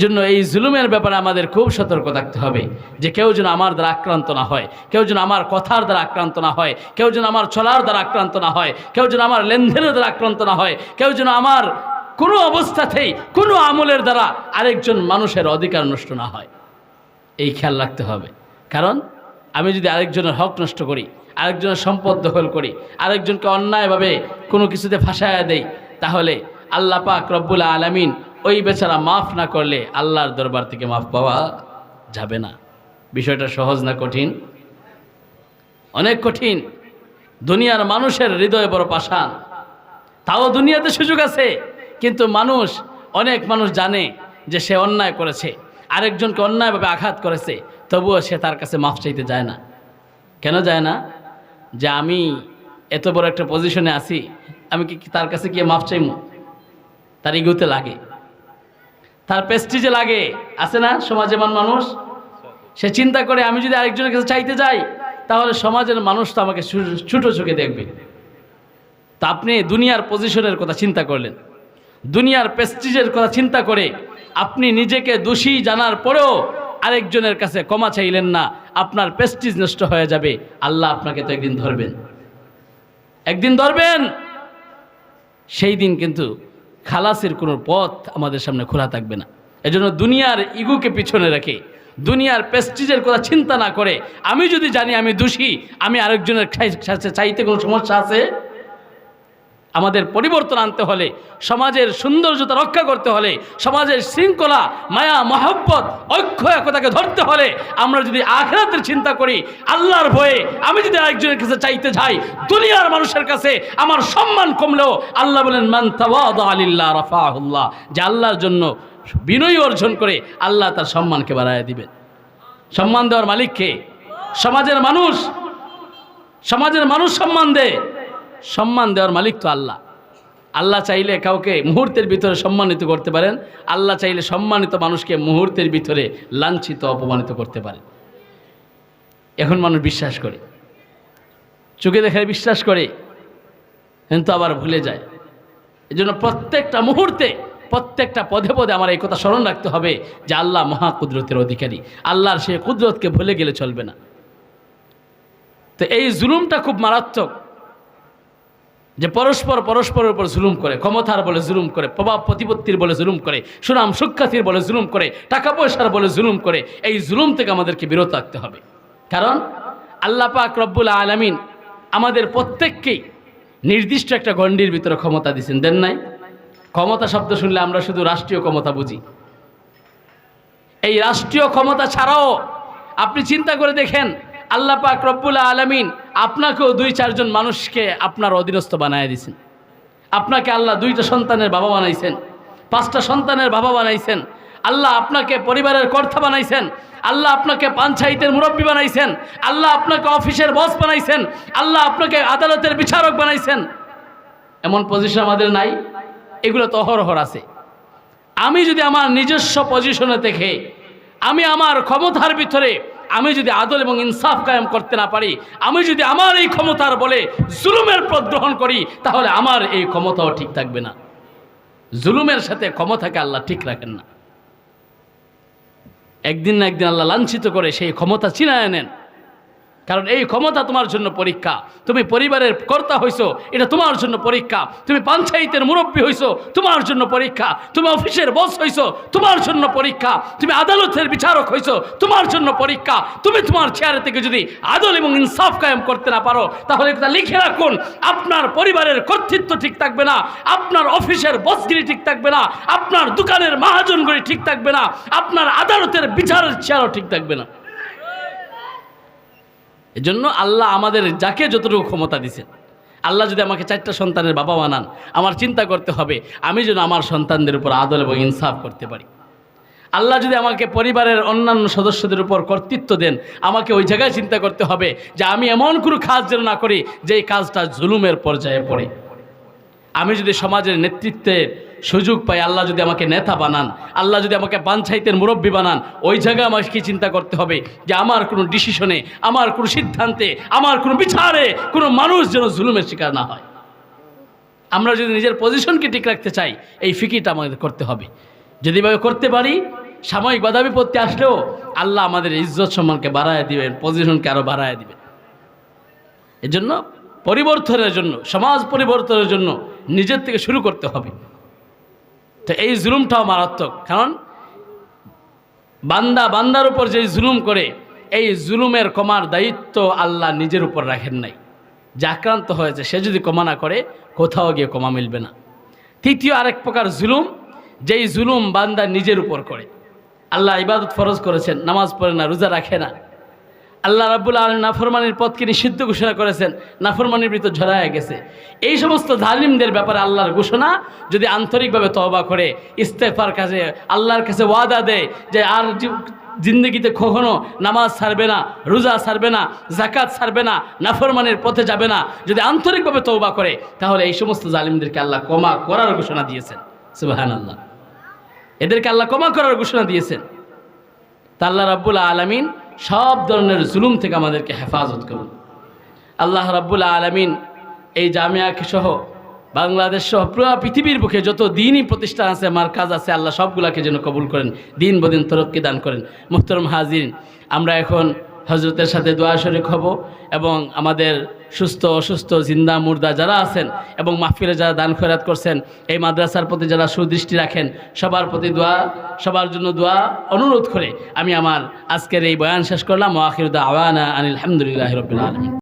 জন্য এই জুলুমের ব্যাপারে আমাদের খুব সতর্ক থাকতে হবে যে কেউ যেন আমার দ্বারা আক্রান্ত না হয়, কেউ যেন আমার কথার দ্বারা আক্রান্ত না হয়, কেউ যেন আমার চলার দ্বারা আক্রান্ত না হয়, কেউ যেন আমার লেনদেনের দ্বারা আক্রান্ত না হয়, কেউ যেন আমার কোনো অবস্থাতেই, কোনো আমলের দ্বারা আরেকজন মানুষের অধিকার নষ্ট না হয়। এই খেয়াল রাখতে হবে। কারণ আমি যদি আরেকজনের হক নষ্ট করি, আরেকজনের সম্পদ দখল করি, আরেকজনকে অন্যায়ভাবে কোনো কিছুতে ফাঁসায়া দেই, তাহলে আল্লাহ পাক রব্বুল আলামিন বেচারা মাফ না করলে আল্লাহর দরবার থেকে মাফ পাওয়া যাবে না। বিষয়টা সহজ না কঠিন? অনেক কঠিন। দুনিয়ার মানুষের হৃদয় বড় পাষাণ। তাও দুনিয়াতে সুযোগ আছে, কিন্তু মানুষ, অনেক মানুষ জানে যে সে অন্যায় করেছে। আরেকজনকে অন্যায়ভাবে আঘাত করেছে, তবুও সে তার কাছে মাফ চাইতে যায় না। কেন যায় না? যে আমি এত বড় একটা পজিশনে আছি, আমি কি তার কাছে গিয়ে মাফ চাইমু? তার ইগুতে লাগে। তার পেস্টিজে লাগে। আছে না? সমাজে মান মানুষ? সে চিন্তা করে, আমি যদি আরেকজনের কাছে চাইতে যাই, তাহলে সমাজের মানুষ তো আমাকে ছোটো চোখে দেখবে। তা আপনি দুনিয়ার পজিশনের কথা চিন্তা করলেন। দুনিয়ার প্রেস্টিজের কথা চিন্তা করে আপনি নিজেকে দোষী জানার পরেও আরেকজনের কাছে ক্ষমা চাইলেন না, আপনার প্রেস্টিজ নষ্ট হয়ে যাবে। আল্লাহ আপনাকে তো একদিন ধরবেন। একদিন ধরবেন, সেই দিন কিন্তু খালাসের কোনো পথ আমাদের সামনে খোলা থাকবে না। এজন্য দুনিয়ার ইগুকে পিছনে রাখে, দুনিয়ার প্রেস্টিজের কথা চিন্তা না করে, আমি যদি জানি আমি দোষী, আমি আরেকজনের চাইতে কোনো সমস্যা আছে? আমাদের পরিবর্তন আনতে হলে, সমাজের সৌন্দর্যতা রক্ষা করতে হলে, সমাজের শৃঙ্খলা, মায়া, মহব্বত, ঐক্য, একতাকে ধরতে হলে আমরা যদি আখেরাতের চিন্তা করি, আল্লাহর ভয়ে আমি যদি আরেকজনের কাছে চাইতে যাই, দুনিয়ার মানুষের কাছে আমার সম্মান কমলেও আল্লাহ বলেন, মান তাওয়াদা আলিল্লাহ রাফাহুল্লাহ যে আল্লাহর জন্য বিনয় অর্জন করে আল্লাহ তার সম্মানকে বাড়ায় দিবেন। সম্মান দেওয়ার মালিককে সমাজের মানুষ। সমাজের মানুষ সম্মান দেয়। সম্মান দেওয়ার মালিক তো আল্লাহ। আল্লাহ চাইলে কাউকে মুহূর্তের ভিতরে সম্মানিত করতে পারেন, আল্লাহ চাইলে সম্মানিত মানুষকে মুহূর্তের ভিতরে লাঞ্ছিত, অপমানিত করতে পারে। এখন মানুষ বিশ্বাস করে। চোখে দেখায় বিশ্বাস করে, কিন্তু আবার ভুলে যায়। এই জন্য প্রত্যেকটা মুহূর্তে, প্রত্যেকটা পদে পদে আমার এই কথা স্মরণ রাখতে হবে যে আল্লাহ মহা কুদরতের অধিকারী। আল্লাহর সে কুদরতকে ভুলে গেলে চলবে না। তো এই জুলুমটা খুব মারাত্মক। যে পরস্পর পরস্পরের উপর জুলুম করে, ক্ষমতার বলে জুলুম করে, প্রভাব প্রতিপত্তির বলে জুলুম করে, সুনাম সুখ্যাতির বলে জুলুম করে, টাকা পয়সার বলে জুলুম করে, এই জুলুম থেকে আমাদেরকে বিরত রাখতে হবে। কারণ আল্লাহ পাক রব্বুল আলমিন আমাদের প্রত্যেককেই নির্দিষ্ট একটা গণ্ডির ভিতরে ক্ষমতা দিয়েছেন, দেন নাই? ক্ষমতা শব্দ শুনলে আমরা শুধু রাষ্ট্রীয় ক্ষমতা বুঝি। এই রাষ্ট্রীয় ক্ষমতা ছাড়াও আপনি চিন্তা করে দেখেন আল্লাহ পাক রব্বুল আলমিন আপনাকেও দুই, চারজন মানুষকে আপনার অধীনস্থ বানায় দিয়েছেন। আপনাকে আল্লাহ দুইটা সন্তানের বাবা বানাইছেন, পাঁচটা সন্তানের বাবা বানাইছেন, আল্লাহ আপনাকে পরিবারের কর্তা বানাইছেন, আল্লাহ আপনাকে পাঞ্চায়েতের মুরব্বী বানাইছেন, আল্লাহ আপনাকে অফিসের বস বানাইছেন, আল্লাহ আপনাকে আদালতের বিচারক বানাইছেন। এমন পজিশন আমাদের নাই, এগুলো তো অহরহর আছে। আমি যদি আমার নিজস্ব পজিশনে থেকে, আমি আমার ক্ষমতার ভিতরে আমি যদি আদল এবং ইনসাফ কায়েম করতে না পারি, আমি যদি আমার এই ক্ষমতার বলে জুলুমের পথ গ্রহণ করি, তাহলে আমার এই ক্ষমতাও ঠিক থাকবে না। জুলুমের সাথে ক্ষমতাকে আল্লাহ ঠিক রাখেন না। একদিন না একদিন আল্লাহ লাঞ্ছিত করে সেই ক্ষমতা চিনায় নেন কারণ এই ক্ষমতা তোমার জন্য পরীক্ষা। তুমি পরিবারের কর্তা হইছো, এটা তোমার জন্য পরীক্ষা। তুমি পঞ্চায়েতের মুরব্বী হইছো, তোমার জন্য পরীক্ষা। তুমি অফিসের বস হইছো, তোমার জন্য পরীক্ষা। তুমি আদালতের বিচারক হইছো, তোমার জন্য পরীক্ষা। তুমি তোমার চেয়ারে থেকে যদি আদল এবং ইনসাফ কায়েম করতে না পারো, তাহলে এটা লিখে রাখুন, আপনার পরিবারের কর্তৃত্ব ঠিক থাকবে না, আপনার অফিসের বসগিরি ঠিক থাকবে না, আপনার দোকানের মহাজনগিরি ঠিক থাকবে না, আপনার আদালতের বিচারের চেয়ারও ঠিক থাকবে না। এজন্য আল্লাহ আমাদের যাকে যতটুকু ক্ষমতা দিছেন, আল্লাহ যদি আমাকে চারটা সন্তানের বাবা বানান, আমার চিন্তা করতে হবে, আমি যেন আমার সন্তানদের উপর আদল এবং ইনসাফ করতে পারি। আল্লাহ যদি আমাকে পরিবারের অন্যান্য সদস্যদের উপর কর্তৃত্ব দেন, আমাকে ওই জায়গায় চিন্তা করতে হবে যে আমি এমন কোনো কাজ যেন না করি যে এই কাজটা জুলুমের পর্যায়ে পড়ে। আমি যদি সমাজের নেতৃত্বের সুযোগ পাই আল্লাহ যদি আমাকে নেতা বানান, আল্লাহ যদি আমাকে পঞ্চায়েতের মুরব্বী বানান, ওই জায়গায় আমাকে কি চিন্তা করতে হবে? যে আমার কোনো ডিসিশনে, আমার কোনো সিদ্ধান্তে, আমার কোনো বিচারে কোনো মানুষ যেন জুলুমের শিকার না হয়। আমরা যদি নিজের পজিশনকে ঠিক রাখতে চাই, এই ফিকিরটা আমাদের করতে হবে। যদি এভাবে করতে পারি, সাময়িক বাধা বিপত্তি আসলেও আল্লাহ আমাদের ইজ্জত সম্মানকে বাড়ায় দিবেন, পজিশনকে আরও বাড়ায় দিবেন। এজন্য পরিবর্তনের জন্য, সমাজ পরিবর্তনের জন্য নিজের থেকে শুরু করতে হবে। তো এই জুলুমটাও মারাত্মক। কারণ বান্দা বান্দার উপর যে জুলুম করে, এই জুলুমের কমার দায়িত্ব আল্লাহ নিজের উপর রাখেন নাই। যে আক্রান্ত হয়েছে, সে যদি কমা না করে, কোথাও গিয়ে কমা মিলবে না। তৃতীয় আরেক প্রকার জুলুম, যেই জুলুম বান্দা নিজের উপর করে। আল্লাহ ইবাদত ফরজ করেছেন, নামাজ পড়ে না, রোজা রাখে না। আল্লাহ রাব্বুল আলম নাফরমানির পথকে নিষিদ্ধ ঘোষণা করেছেন, নাফরমানির ভিতর ঝরায় গেছে। এই সমস্ত জালিমদের ব্যাপারে আল্লাহর ঘোষণা যদি আন্তরিকভাবে তওবা করে ইস্তেফার কাছে আল্লাহর কাছে ওয়াদা দেয় যে আর জিন্দগিতে কখনো নামাজ ছাড়বে না, রোজা ছাড়বে না জাকাত ছাড়বে না, নাফরমানের পথে যাবে না, যদি আন্তরিকভাবে তওবা করে, তাহলে এই সমস্ত জালিমদেরকে আল্লাহ কমা করার ঘোষণা দিয়েছেন। সুবাহান আল্লাহ এদেরকে আল্লাহ কমা করার ঘোষণা দিয়েছেন। তা আল্লাহ রাব্বুল আলমিন সব ধরনের জুলুম থেকে আমাদেরকে হেফাজত করুন। আল্লাহ রাব্বুল আলমিন এই জামিয়াকে সহ, বাংলাদেশ সহ, পুরো পৃথিবীর বুকে যত দিনই প্রতিষ্ঠান আছে, মার্কাজ আছে, আল্লাহ সবগুলাকে যেন কবুল করেন, দিন বদিন তরক্কি দান করেন। মুহতরম হাজির আমরা এখন হজরতের সাথে দোয়া শরিক হব এবং আমাদের সুস্থ, অসুস্থ, জিন্দা, মুর্দা যারা আছেন এবং মাহফিলে যারা দান খয়রাত করছেন, এই মাদ্রাসার প্রতি যারা সুদৃষ্টি রাখেন, সবার প্রতি দোয়া, সবার জন্য দোয়া অনুরোধ করে আমি আমার আজকের এই বয়ান শেষ করলাম। ওয়াখিরুদ্দা আওয়ানা আনিল আলহামদুলিল্লাহ রবিল